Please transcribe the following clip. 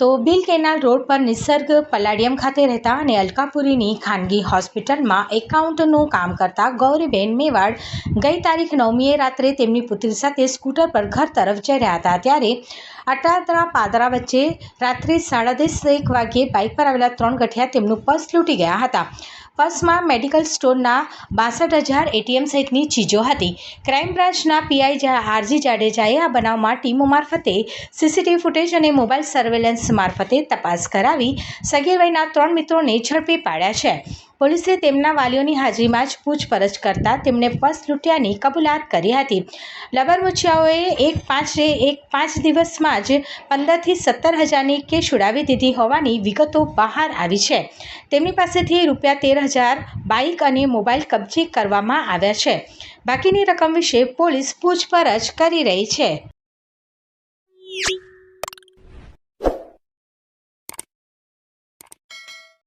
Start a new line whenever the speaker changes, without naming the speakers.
તો bill canal road પર નિસર્ગ પલાડિયમ ખાતે રહેતા અને અલકાપુરીની ખાનગી હોસ્પિટલમાં એકાઉન્ટનું કામ કરતા ગૌરીબેન મેવાડ ગઈ તારીખ નવમીએ રાત્રે તેમની પુત્રી સાથે સ્કૂટર પર ઘર તરફ જઈ રહ્યા હતા. ત્યારે અટાદરા પાદરા વચ્ચે રાત્રે સાડા દસ એક વાગ્યે બાઇક પર આવેલા ત્રણ ગઠિયા તેમનું પર્સ લૂંટી ગયા હતા. પર્સમાં મેડિકલ સ્ટોરના બાસઠ હજાર એટીએમ સહિતની ચીજો હતી. ક્રાઇમ બ્રાન્ચના પીઆઈ આરજી જાડેજાએ આ બનાવમાં ટીમો મારફતે સીસીટીવી ફૂટેજ અને મોબાઈલ સર્વેલન્સ મારફતે તપાસ કરાવી સગીર વયના ત્રણ મિત્રોને ઝડપી પાડ્યા છે. પોલીસે તેમના વાલીઓની હાજરીમાં જ પૂછપરછ કરતા તેમણે પર્સ લૂંટ્યાની કબૂલાત કરી હતી. લબરમુછિયાઓએ એક પાંચે એક પાંચ દિવસમાં જ પંદરથી સત્તર હજારની કેશ ઉડાવી દીધી હોવાની વિગતો બહાર આવી છે. તેમની પાસેથી રૂપિયા તેર હજાર બાઇક અને મોબાઈલ કબજે કરવામાં આવ્યા છે. બાકીની રકમ વિશે પોલીસ પૂછપરછ કરી રહી છે.